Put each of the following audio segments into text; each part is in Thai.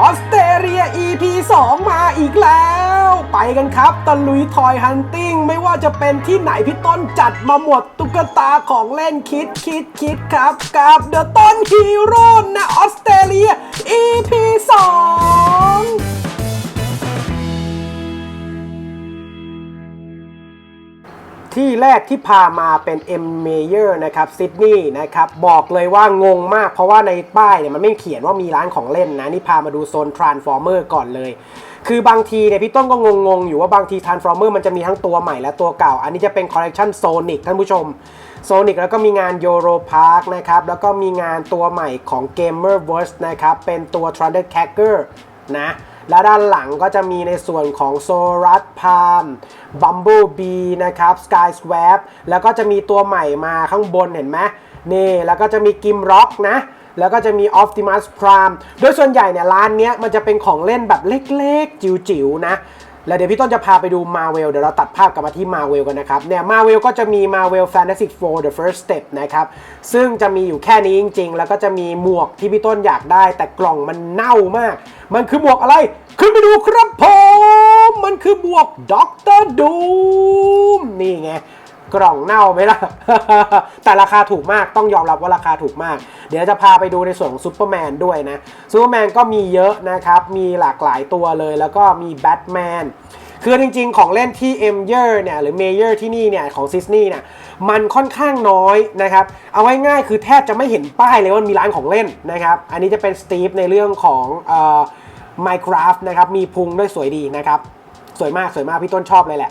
ออสเตรเลีย EP 2 มาอีกแล้ว ไปกันครับตะลุยทอยฮันติ้งไม่ว่าจะเป็นที่ไหนพี่ต้นจัดมาหมดตุ๊กตาของเล่นคิดคิดคิดครับ กับเดอะต้นฮีโร่นะออสเตรเลีย EP 2 ที่แรกที่พามาเป็น M Mayer นะครับซิดนีย์นะครับบอกเลยว่างงมากเพราะว่าในป้ายเนี่ยมันไม่เขียนว่ามีร้านของเล่นนะ นี่พามาดูโซน Transformer ก่อนเลย คือบางทีเนี่ยพี่ต้นก็งงๆ อยู่ว่าบางที Transformer มันจะมีทั้งตัวใหม่และตัวเก่า อันนี้จะเป็นคอลเล t ชันโซนิกท่านผู้ชมโซนิกแล้วก็มีงาน Euro Park นะครับแล้วก็มีงานตัวใหม่ของ Gamerverse นะครับเป็นตัว Thunder Cracker นะ และด้านหลังก็จะมีในส่วนของโซรัสพาร์มบัมเบิลบีนะครับสกายสแว p แล้วก็จะมีตัวใหม่มาข้างบนเห็นไหมนี่แล้วก็จะมีกิมร็อกนะแล้วก็จะมี Optimus Prime โดยส่วนใหญ่เนี่ยร้านเนี้ยมันจะเป็นของเล่นแบบเล็กๆ จิ๋วๆนะ แล้วเดี๋ยวพี่ต้นจะพาไปดู Marvel เดี๋ยวเราตัดภาพกลับมาที่ Marvel กันนะครับ เนี่ย Marvel ก็จะมี Marvel Fantastic Four The First Step นะครับ ซึ่งจะมีอยู่แค่นี้จริง ๆ แล้วก็จะมีหมวกที่พี่ต้นอยากได้ แต่กล่องมันเน่ามาก มันคือหมวกอะไร ขึ้นไปดูครับผม มันคือหมวกด็อกเตอร์ดูมนี่ไง กล่องเน่าไหมล่ะ แต่ราคาถูกมากต้องยอมรับว่าราคาถูกมาก เดี๋ยวจะพาไปดูในส่วนของซูเปอร์แมนด้วยนะซูเปอร์แมนก็มีเยอะนะครับ มีหลากหลายตัวเลย แล้วก็มีแบทแมนคือจริงๆ ของเล่นที่เอ็มเยอร์เนี่ยหรือเมเยอร์ที่นี่เนี่ยของซิสนีย์เนี่ยมันค่อนข้างน้อยนะครับ เอาไว้ง่ายคือแทบจะไม่เห็นป้ายเลยว่ามีร้านของเล่นนะครับ อันนี้จะเป็นสตีฟในเรื่องของเอ่อ Minecraft นะครับ มีพุงด้วยสวยดีนะครับ สวยมากสวยมากพี่ต้นชอบเลยแหละ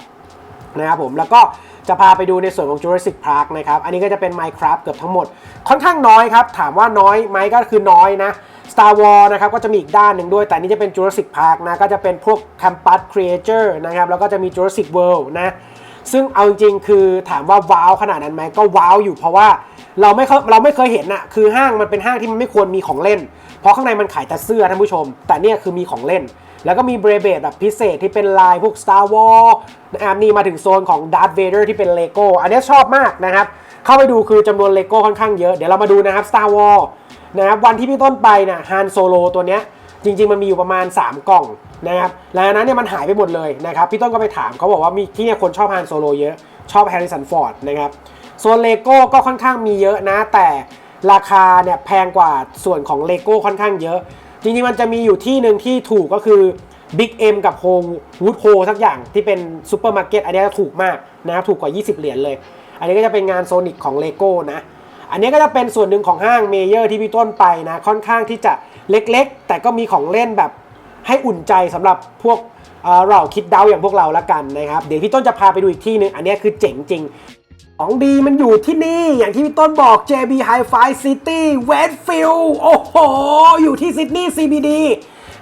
นะครับผมแล้วก็ จะพาไปดูในส่วนของ Jurassic Park นะครับ อันนี้ก็จะเป็น Minecraft เกือบทั้งหมด ค่อนข้างน้อยครับ ถามว่าน้อยไหมก็คือน้อยนะ Star Wars นะครับ ก็จะมีอีกด้านหนึ่งด้วย แต่นี้จะเป็น Jurassic Park นะ ก็จะเป็นพวก Campus Creature นะครับ แล้วก็จะมี Jurassic World นะ ซึ่งเอาจริงๆ คือถามว่าว้าวขนาดนั้นไหมก็ว้าวอยู่เพราะว่าเราไม่เคยเราไม่เคยเห็นอะคือห้างมันเป็นห้างที่มันไม่ควรมีของเล่น เพราะข้างในมันขายแต่เสื้อท่านผู้ชม แต่เนี่ยคือมีของเล่น แล้วก็มีเบรเบดแบบพิเศษที่เป็นลายพวก Star Wars นะนี่มาถึงโซนของ Darth Vader ที่เป็นเลโก้อันนี้ชอบมากนะครับ เข้าไปดูคือจำนวนเลโก้ค่อนข้างเยอะ เดี๋ยวเรามาดูนะครับ Star Wars นะครับวันที่พี่ต้นไปนะฮันโซโลตัวเนี้ยจริง ๆ มันมีอยู่ประมาณ 3 กล่องนะครับแล้วอันนั้นเนี่ยมันหายไปหมดเลยนะครับพี่ต้นก็ไปถามเขาบอกว่ามีที่เนี่ยคนชอบฮันโซโลเยอะชอบแฮร์ริสันฟอร์ดนะครับส่วนเลโก้ก็ค่อนข้างมีเยอะนะแต่ราคาเนี่ยแพงกว่าส่วนของเลโก้ค่อนข้างเยอะ จริงๆมันจะมีอยู่ที่หนึ่งที่ถูกก็คือ Big M กับ h o วูดโ o สักอย่างที่เป็นซูเปอร์มาร์เก็ตอันนี้ก็ถูกมากนะครับถูกกว่า 20 เหรียญเลย อันนี้ก็จะเป็นงานโซนิกของเลโก้นะ อันนี้ก็จะเป็นส่วนหนึ่งของห้างเมเยอร์ที่พี่ต้นไปนะ ค่อนข้างที่จะเล็กๆ แต่ก็มีของเล่นแบบให้อุ่นใจสำหรับพวกเราคิดเดาอย่างพวกเราละกันนะครับ เดี๋ยวพี่ต้นจะพาไปดูอีกที่หนึ่งอันนี้คือเจ๋งจริง ของดีมันอยู่ที่นี่ อย่างที่พี่ต้นบอก JB Hi-Fi City Westfield โอ้โห อยู่ที่ซิดนีย์ CBD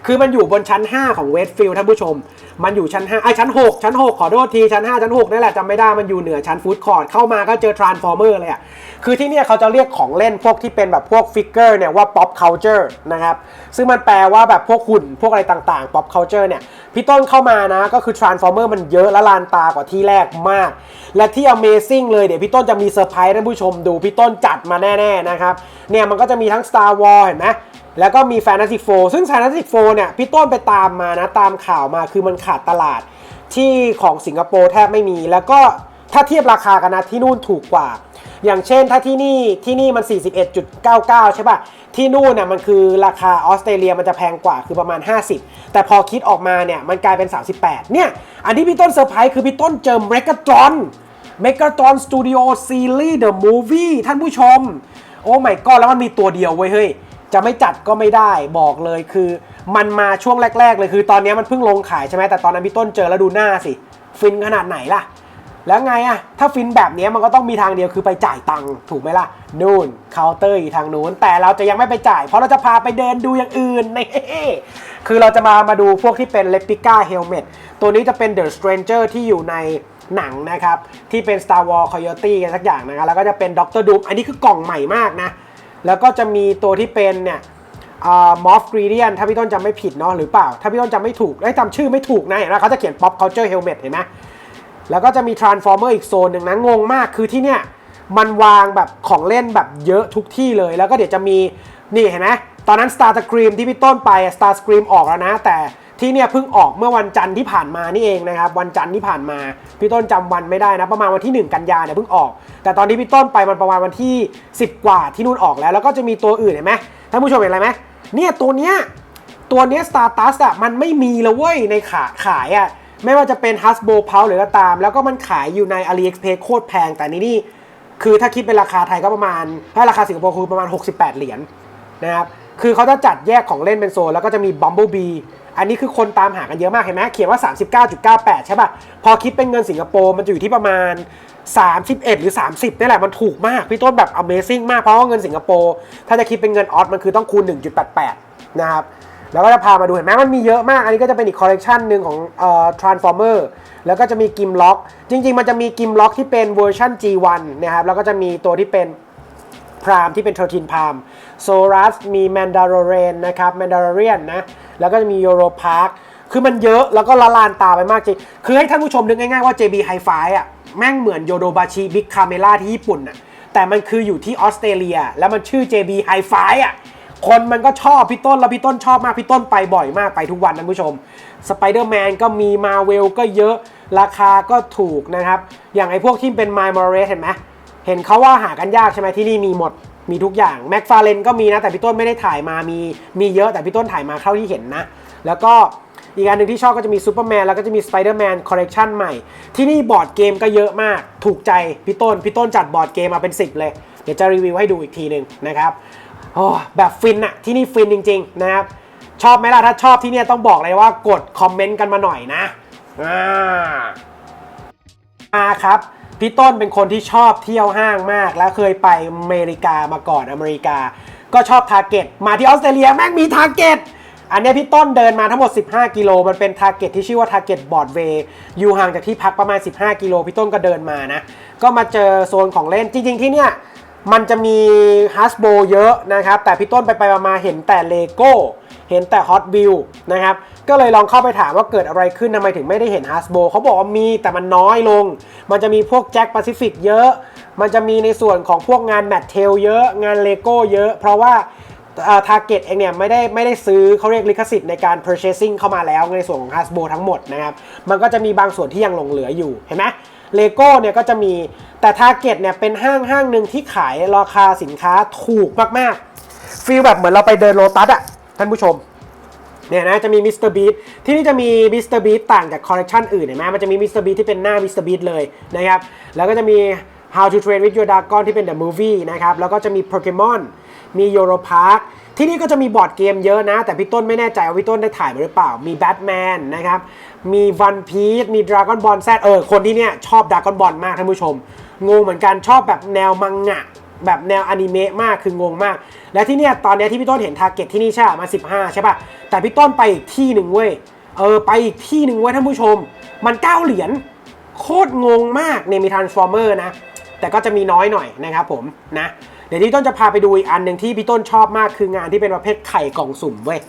คือมันอยู่บนชั้น 5 ของ Westfield ท่านผู้ชมมันอยู่ชั้น5ไอ้ชั้น 6 ชั้น 6 ขอโทษที ชั้น 5 ชั้น 6นั่นแหละจำไม่ได้มันอยู่เหนือชั้นฟู้ดคอร์ทเข้ามาก็เจอทรานส์ฟอร์เมอร์เลยอะคือที่เนี่ยเขาจะเรียกของเล่นพวกที่เป็นแบบพวกฟิกเกอร์เนี่ยว่า pop culture นะครับซึ่งมันแปลว่าแบบพวกหุ่นพวกอะไรต่างๆ pop culture เนี่ยพี่ต้นเข้ามานะก็คือ Transformer มันเยอะและลานตากว่าที่แรกมาก และที่ Amazing เลยเดี๋ยวพี่ต้นจะมีเซอร์ไพรส์ท่านผู้ชมดูพี่ต้นจัดมาแน่ๆนะครับเนี่ยมันก็จะมีทั้ง Star Wars เห็นไหมแล้วก็มี Fantastic Four ซึ่ง Fantastic Four เนี่ยพี่ต้นไปตามมานะตามข่าวมาคือมันขาดตลาดที่ของสิงคโปร์แทบไม่มี แล้วก็ถ้าเทียบราคากันนะที่นู่นถูกกว่า อย่างเช่นถ้าที่นี่ที่นี่มัน 41.99 ใช่ป่ะ ที่นู่นน่ะมันคือราคาออสเตรเลียมันจะแพงกว่าคือประมาณ 50 แต่พอคิดออกมาเนี่ยมันกลายเป็น 38 เนี่ย อันที่พี่ต้นเซอร์ไพรส์คือพี่ต้นเจอเมกาตรอนเมกาตรอนสตูดิโอซีรีส์เดอะมูฟวี่ท่านผู้ชม โอ้ไม่ก็แล้วมันมีตัวเดียวเว้ยเฮ้ย จะไม่จัดก็ไม่ได้บอกเลยคือ มันมาช่วงแรก ๆ เลยคือตอนนี้มันเพิ่งลงขายใช่ไหมแต่ตอนนั้นพี่ต้นเจอแล้วดูหน้าสิฟินขนาดไหนล่ะ แล้วไงอะถ้าฟินแบบนี้มันก็ต้องมีทางเดียวคือไปจ่ายตังค์ถูกไหมล่ะนู่นเคาน์เตอร์อยู่ทางนู้น แต่เราจะยังไม่ไปจ่าย เพราะเราจะพาไปเดินดูอย่างอื่นนี่คือเราจะมามาดูพวกที่เป็นเลปิก้าเฮลเมตตัวนี้จะเป็นเดอะสเตรนเจอร์ที่อยู่ในหนังนะครับ ที่เป็น Star Wars Coyote กันสักอย่างนะครับแล้วก็จะเป็นด็อกเตอร์ดูมอันนี้คือกล่องใหม่มากนะ แล้วก็จะมีตัวที่เป็นเนี่ยมอฟกรีเดียนถ้าพี่ต้นจำไม่ผิดเนาะหรือเปล่า ถ้าพี่ต้นจำไม่ถูกได้จำชื่อไม่ถูกนะเห็นไหมเขาจะเขียน pop culture helmet เห็นไหมแล้วก็จะมี Transformer อีกโซนหนึ่งนะงงมากคือที่เนี่ยมันวางแบบของเล่นแบบเยอะทุกที่เลย แล้วก็เดี๋ยวจะมีนี่เห็นไหมตอนนั้น Star Scream ที่พี่ต้นไป Star Scream ออกแล้วนะ แต่ ที่เนี่ยเพิ่งออกเมื่อวันจันทร์ที่ผ่านมานี่เองนะครับวันจันทร์ที่ผ่านมาพี่ต้นจำวันไม่ได้นะประมาณวันที่ 1 กันยาเนี่ยเพิ่งออก แต่ตอนที่พี่ต้นไปมันประมาณวันที่ 10 กว่าที่นู่นออกแล้ว แล้วก็จะมีตัวอื่นเห็นไหมท่านผู้ชมเห็นอะไรไหมเนี่ยตัวเนี้ยตัวเนี้ย Stardust อะมันไม่มีเลยเว้ยในขาขายอะไม่ว่าจะเป็น Hasbro p u l หรือก็ตาม แล้วก็มันขายอยู่ใน AliExpress โคตรแพงแต่นี่นี่คือถ้าคิดเป็นราคาไทยก็ประมาณ ถ้าราคาสิงคโปร์คือประมาณ 68 เหรียญนะครับคือเขาจะจัดแยกของเล่นเป็นโซนแล้วก็จะมี Bumblebee อันนี้คือคนตามหากันเยอะมากเห็นไหมเขียนว่า 39.98 ใช่ป่ะ พอคิดเป็นเงินสิงคโปร์มันจะอยู่ที่ประมาณ 31 หรือ 30นี่แหละมันถูกมาก พี่ต้นแบบ Amazing มาก เพราะว่าเงินสิงคโปร์ถ้าจะคิดเป็นเงินออสมันคือต้องคูณ 1.88 นะครับแล้วก็จะพามาดูเห็นไหมมันมีเยอะมาก อันนี้ก็จะเป็นอีกคอลเลกชันหนึ่งของเอ่อ Transformer แล้วก็จะมีกิมล็อก จริง ๆ มันจะมีกิมล็อกที่เป็นเวอร์ชัน G1 นะครับ แล้วก็จะมีตัวที่เป็นพรามที่เป็น13พรามโซรัสมีแมนดาร์เรนนะครับแมนดาร์เรียนนะ แล้วก็จะมีโยโรพาร์คคือมันเยอะแล้วก็ละลานตาไปมากจริง คือให้ท่านผู้ชมนึกง่ายๆว่า JB Hi-Fi อะแม่งเหมือนโยโดบาชิบิ๊กคาเมล่าที่ญี่ปุ่นอะแต่มันคืออยู่ที่ออสเตรเลีย แล้วมันชื่อ JB Hi-Fi อะคนมันก็ชอบพี่ต้นแล้วพี่ต้นชอบมากพี่ต้นไปบ่อยมากไปทุกวันท่านผู้ชมสไปเดอร์แมนก็มีมาเวลก็เยอะราคาก็ถูกนะครับ อย่างไอ้พวกที่เป็นไมล์มอร์เรสเห็นไหมเห็นเขาว่าหากันยากใช่ไหมที่นี่มีหมด มีทุกอย่างแม็กฟาเลนก็มีนะ แต่พี่ต้นไม่ได้ถ่ายมามีมีเยอะแต่พี่ต้นถ่ายมาเท่าที่เห็นนะ แล้วก็อีกอันหนึ่งที่ชอบก็จะมีซูเปอร์แมนแล้วก็จะมีสไปเดอร์แมนคอลเลกชันใหม่ ที่นี่บอร์ดเกมก็เยอะมาก ถูกใจพี่ต้น พี่ต้นจัดบอร์ดเกมมาเป็น 10 เลย เดี๋ยวจะรีวิวให้ดูอีกทีหนึ่งนะครับโอ้แบบฟินอะที่นี่ฟินจริง ๆ นะครับ ชอบไหมล่ะ ถ้าชอบที่เนี่ยต้องบอกเลยว่ากดคอมเมนต์กันมาหน่อยนะอ่ามาครับ พี่ต้นเป็นคนที่ชอบเที่ยวห้างมาก แล้วเคยไปอเมริกามาก่อนอเมริกา ก็ชอบทาร์เก็ตมาที่ออสเตรเลียแม่งมีทาร์เก็ตอันนี้พี่ต้นเดินมาทั้งหมด 15 กิโล มันเป็นทาร์เก็ตที่ชื่อว่าทาร์เก็ตบอร์ดเวย์อยู่ห่างจากที่พักประมาณ 15 กิโล พี่ต้นก็เดินมานะ ก็มาเจอโซนของเล่น จริง ๆ ที่เนี่ย มันจะมีฮัสโบเยอะนะครับ แต่พี่ต้นไปไปมาเห็นแต่เลโก้ เห็นแต่ฮอตวิวนะครับก็เลยลองเข้าไปถามว่าเกิดอะไรขึ้นทำไมถึงไม่ได้เห็นฮัสโบเขาบอกว่ามีแต่มันน้อยลง มันจะมีพวกแจ็คแปซิฟิกเยอะ มันจะมีในส่วนของพวกงานแมทเทลเยอะ งานเลโก้เยอะ เพราะว่าทาร์เก็ตเองเนี่ยไม่ได้ไม่ได้ซื้อเขาเรียกลิขสิทธิ์ในการ purchasing เข้ามาแล้วในส่วนของ Hasbro ทั้งหมดนะครับมันก็จะมีบางส่วนที่ยังหลงเหลืออยู่เห็นไหมเลโก้เนี่ยก็จะมีแต่ทาร์เก็ตเนี่ยเป็นห้างห้างหนึ่งที่ขายราคาสินค้าถูกมากๆฟีลแบบเหมือนเราไปเดินโลตัสอะ ท่านผู้ชมเนี่ยนะจะมีมิสเตอร์บีทที่นี่จะมีมิสเตอร์บีทต่างจากคอลเลคชันอื่นเห็นไหมมันจะมีมิสเตอร์บีทที่เป็นหน้ามิสเตอร์บีทเลยนะครับ แล้วก็จะมี How to Train with Your Dragon ที่เป็น The Movie นะครับ แล้วก็จะมี Pokemon มี Euro Park ที่นี่ก็จะมีบอร์ดเกมเยอะนะ แต่พี่ต้นไม่แน่ใจว่าพี่ต้นได้ถ่ายมาหรือเปล่า มี Batman นะครับ มี One Piece มี Dragon Ball Z เออ คนที่เนี่ยชอบ Dragon Ball มากท่านผู้ชม งงเหมือนกันชอบแบบแนวมังงะ แบบแนวอนิเมะมากคืองงมาก และที่เนี่ยตอนเนี้ยที่พี่ต้นเห็นทาร์เก็ตที่นี่ใช่มา 15 ใช่ป่ะ แต่พี่ต้นไปอีกที่หนึ่งเว้ย เออไปอีกที่หนึ่งเว้ยท่านผู้ชม มัน 9 เหรียญโคตรงงมากเนี่ยมี Transformer นะ แต่ก็จะมีน้อยหน่อยนะครับผมนะ เดี๋ยวที่ต้นจะพาไปดูอีกอันหนึ่งที่พี่ต้นชอบมากคืองานที่เป็นประเภทไข่กล่องสุ่มเว้ย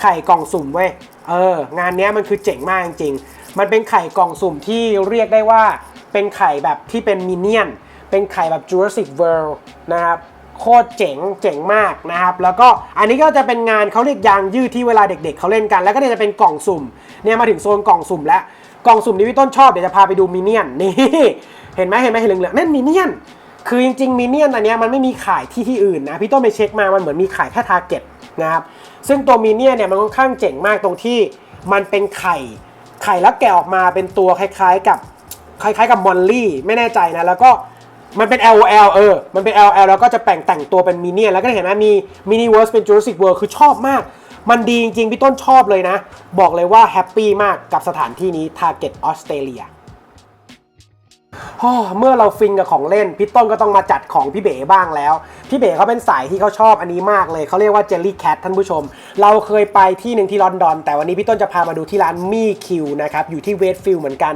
ไข่กล่องสุ่มเว้ย เออ งานนี้มันคือเจ๋งมากจริงมันเป็นไข่กล่องสุ่มที่เรียกได้ว่าเป็นไข่แบบที่เป็นมินเนี่ยน เป็นไข่แบบ Jurassic World นะครับ โคตรเจ๋งเจ๋งมากนะครับแล้วก็อันนี้ก็จะเป็นงานเขาเรียกยางยืดที่เวลาเด็กๆเขาเล่นกัน แล้วก็เนี่ยจะเป็นกล่องสุ่มเนี่ยมาถึงโซนกล่องสุ่มแล้วกล่องสุ่มที่พี่ต้นชอบเดี๋ยวจะพาไปดูมินเนี่ยนนี่เห็นไหมเห็นไหมเห็นเหลืองๆนั่นมินเนี่ยนคือจริงๆมินเนี่ยนอันนี้มันไม่มีขายที่ที่อื่นนะพี่ต้นไปเช็คมามันเหมือนมีขายแค่ทาร์เก็ตนะครับซึ่งตัวมินเนี่ยนเนี่ยมันค่อนข้างเจ๋งมากตรงที่มันเป็นไข่ไข่แล้วแกะออกมาเป็นตัวคล้ายๆกับคล้ายๆกับมอลลี่ไม่แน่ใจนะแล้วก็ มันเป็น LOL เออ มันเป็น LOL แล้วก็จะแต่งแต่งตัวเป็นมินเนี่ยแล้วก็เห็นนะมีมินิเวิร์สเป็นจู r a ส s i c World คือชอบมาก มันดีจริงๆ พี่ต้นชอบเลยนะ บอกเลยว่าแฮปปี้มากกับสถานที่นี้ Target ออสเตรเลีย เมื่อเราฟินกับของเล่นพี่ต้นก็ต้องมาจัดของพี่เบ๋บ้างแล้ว พี่เบ๋เขาเป็นสายที่เขาชอบอันนี้มากเลยเขาเรียกว่าเจลลี่แคทท่านผู้ชม เราเคยไปที่หนึ่งที่ลอนดอน แต่วันนี้พี่ต้นจะพามาดูที่ร้านมี่คิวนะครับอยู่ที่เวสต์ฟิลด์เหมือนกัน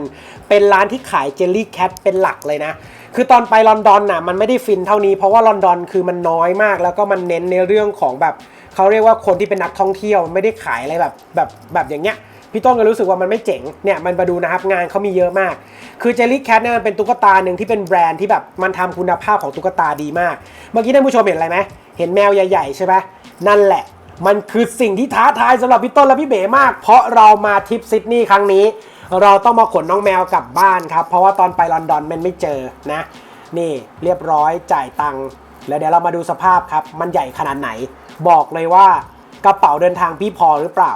เป็นร้านที่ขายเจลลี่แคทเป็นหลักเลยนะคือตอนไปลอนดอนน่ะมันไม่ได้ฟินเท่านี้เพราะว่าลอนดอนคือมันน้อยมาก แล้วก็มันเน้นในเรื่องของแบบเขาเรียกว่าคนที่เป็นนักท่องเที่ยวไม่ได้ขายอะไรแบบแบบแบบอย่างเงี้ย พี่ต้นก็รู้สึกว่ามันไม่เจ๋งเนี่ยมันมาดูนะครับงานเขามีเยอะมาก คือเจลลี่แคทเนี่ยมันเป็นตุ๊กตาหนึ่งที่เป็นแบรนด์ที่แบบมันทำคุณภาพของตุ๊กตาดีมาก เมื่อกี้ท่านผู้ชมเห็นอะไรไหมเห็นแมวใหญ่ๆใช่ไหมนั่นแหละ มันคือสิ่งที่ท้าทายสำหรับพี่ต้นและพี่เบ๋มาก เพราะเรามาทริปซิดนีย์ครั้งนี้ เราต้องมาขนน้องแมวกลับบ้านครับเพราะว่าตอนไปลอนดอนมันไม่เจอนะนี่เรียบร้อยจ่ายตังค์แล้วเดี๋ยวเรามาดูสภาพครับ มันใหญ่ขนาดไหน บอกเลยว่ากระเป๋าเดินทางพี่พอหรือเปล่า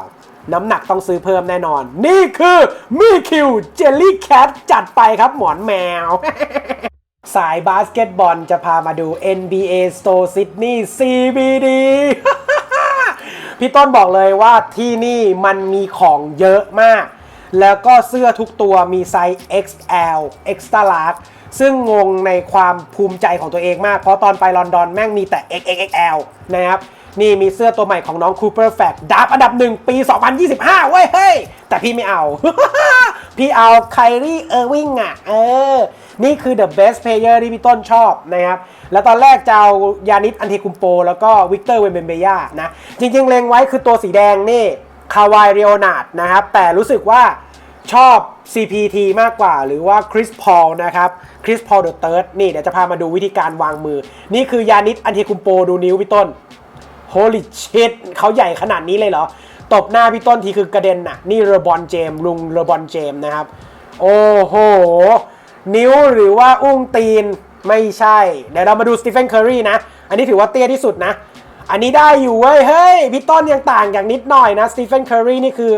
น้ำหนักต้องซื้อเพิ่มแน่นอน นี่คือมิคิวเจลลี่แคทจัดไปครับหมอนแมว สายบาสเกตบอลจะพามาดู NBA Store Sydney CBD พี่ต้นบอกเลยว่าที่นี่มันมีของเยอะมาก แล้วก็เสื้อทุกตัวมีไซส์ XL Extra Large ซึ่งงงในความภูมิใจของตัวเองมาก เพราะตอนไปลอนดอนแม่งมีแต่ XXL นะครับ นี่มีเสื้อตัวใหม่ของน้อง Cooper f a c ดับอันดับหนึ่งปี 2025 เว้ยเฮ้ย แต่พี่ไม่เอา พี่เอาไคลี่เออร์วิงอะ เออ นี่คือ the best player ที่พี่ต้นชอบนะครับ แล้วตอนแรกจะเอายานิสอันเทคุมโป แล้วก็วิกเตอร์เวมเบนเบย่านะ จริงๆ เล็งไว้คือตัวสีแดงนี่คาวายเรียนาดนะครับ แต่รู้สึกว่าชอบ CPT มากกว่าหรือว่าคริสพอลนะครับคริสพอลเดอะเติร์ดนี่เดี๋ยวจะพามาดูวิธีการวางมือ นี่คือยานิสอันเทคุมโปดูนิ้วพี่ต้น Holy shit เขาใหญ่ขนาดนี้เลยเหรอ ตบหน้าพี่ต้นทีคือกระเด็นน่ะ นี่เรบอนเจมลุงเรบอนเจมนะครับ โอ้โห นิ้วหรือว่าอุ้งตีนไม่ใช่ เดี๋ยวเรามาดูสตีเฟนเคอร์รีนะ อันนี้ถือว่าเตี้ยที่สุดนะ อันนี้ได้อยู่เว้ย เฮ้ย พี่ต้นยังต่างอย่างนิดหน่อยนะสตีเฟนเคอร์รีนี่คือ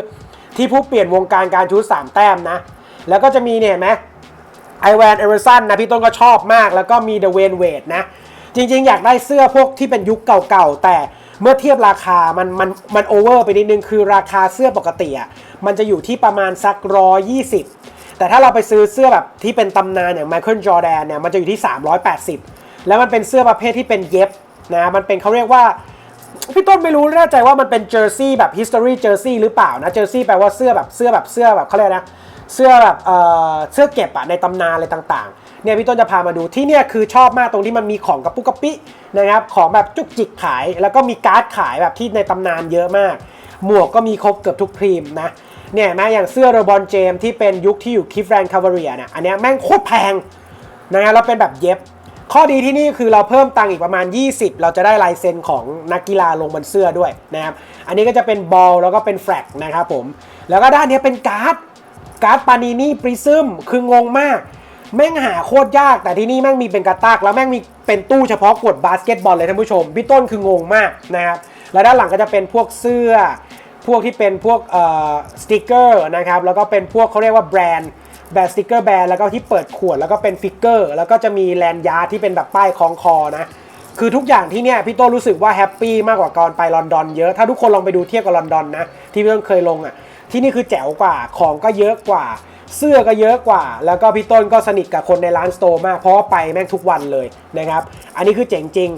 ที่ผู้เปลี่ยนวงการการชูสามแต้มนะ แล้วก็จะมีเนี่ยเห็นไหมไอแวนเอเวอร์สันนะพี่ต้นก็ชอบมาก แล้วก็มีเดเวนเวดนะ จริงๆ อยากได้เสื้อพวกที่เป็นยุคเก่าๆ แต่ เมื่อเทียบราคามันมันมันโอเวอร์ไปนิดนึงคือราคาเสื้อปกติอะมันจะอยู่ที่ประมาณสักร้อยี่สิบแต่ถ้าเราไปซื้อเสื้อแบบที่เป็นตำนานอย่างไมเคิลจอแดนเนี่ยมันจะอยู่ที่ 380 แล้วมันเป็นเสื้อประเภทที่เป็นเย็บนะมันเป็นเขาเรียกว่าพี่ต้นไม่รู้แน่ใจว่ามันเป็นเจอร์ซี่แบบ history jersey หรือเปล่านะเจอร์ซี่แปลว่าเสื้อแบบเสื้อแบบเสื้อแบบเขาเรียกนะ เสื้อแบบเอ่อเสื้อเก็บอะในตำนานอะไรต่างๆเนี่ยพี่ต้นจะพามาดูที่เนี่ยคือชอบมากตรงที่มันมีของกระปุกกระปินะครับของแบบจุกจิกขาย แล้วก็มีการ์ดขายแบบที่ในตำนานเยอะมาก หมวกก็มีครบเกือบทุกพรีมนะเนี่ยเห็นไหมอย่างเสื้อเรบอนเจมที่เป็นยุคที่อยู่คิฟแรนคา v าเรียเนี่ยอันนี้แม่งโคตรแพงนะฮะแล้วเป็นแบบเย็บ ข้อดีที่นี่คือเราเพิ่มตังค์อีกประมาณ 20 เราจะได้ลายเซ็นของนักกีฬาลงบนเสื้อด้วยนะครับอันนี้ก็จะเป็นบอลแล้วก็เป็นแฟลกนะครับผมแล้วก็ด้านนี้เป็นการ์ด การ์ดปานีนี่ปริซึมคืองงมาก แม่งหาโคตรยากแต่ที่นี่แม่งมีเป็นกระตากแล้วแม่งมีเป็นตู้เฉพาะกดบาสเกตบอลเลยท่านผู้ชมพี่ต้นคืองงมากนะครับแล้วด้านหลังก็จะเป็นพวกเสื้อ พวกที่เป็นพวกเอ่อสติกเกอร์นะครับแล้วก็เป็นพวกเขาเรียกว่าแบรนด์แบรนด์สติกเกอร์แบรนด์แล้วก็ที่เปิดขวดแล้วก็เป็นฟิกเกอร์แล้วก็จะมีแลนยาร์ดที่เป็นแบบป้ายคล้องคอนะ คือทุกอย่างที่เนี่ยพี่โต้รู้สึกว่าแฮปปี้มากกว่าก่อนไปลอนดอนเยอะ ถ้าทุกคนลองไปดูเทียบกับลอนดอนนะที่พี่ต้นเคยลงอะ ที่นี่คือแจ๋วกว่าของก็เยอะกว่า เสื้อก็เยอะกว่า แล้วก็พี่ต้นก็สนิทกับคนในร้านสโตร์มากเพราะว่าไปแม่งทุกวันเลยนะครับ อันนี้คือเจ๋งจริง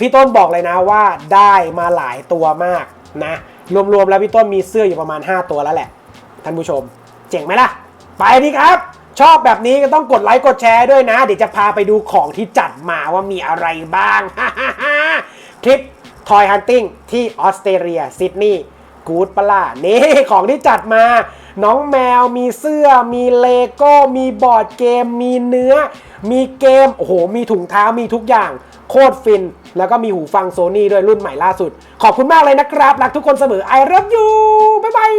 พี่ต้นบอกเลยนะว่าได้มาหลายตัวมากนะ รวมๆแล้วพี่ต้นมีเสื้ออยู่ประมาณ 5 ตัวแล้วแหละท่านผู้ชม เจ๋งไหมล่ะ ไปดีครับ ชอบแบบนี้ก็ต้องกดไลค์กดแชร์ด้วยนะ เดี๋ยวจะพาไปดูของที่จัดมาว่ามีอะไรบ้าง คลิปทอยฮันติ n งที่ออสเตรเลียซิดนีย์กูดปะล่ะนี่ของที่จัดมา น้องแมวมีเสื้อ มีเลโก้ มีบอร์ดเกม มีเนื้อ มีเกม โอ้โห มีถุงเท้ามีทุกอย่าง โคตรฟิน แล้วก็มีหูฟังโซนี่ด้วยรุ่นใหม่ล่าสุด ขอบคุณมากเลยนะครับ รักทุกคนเสมอ I love you บ๊ายบาย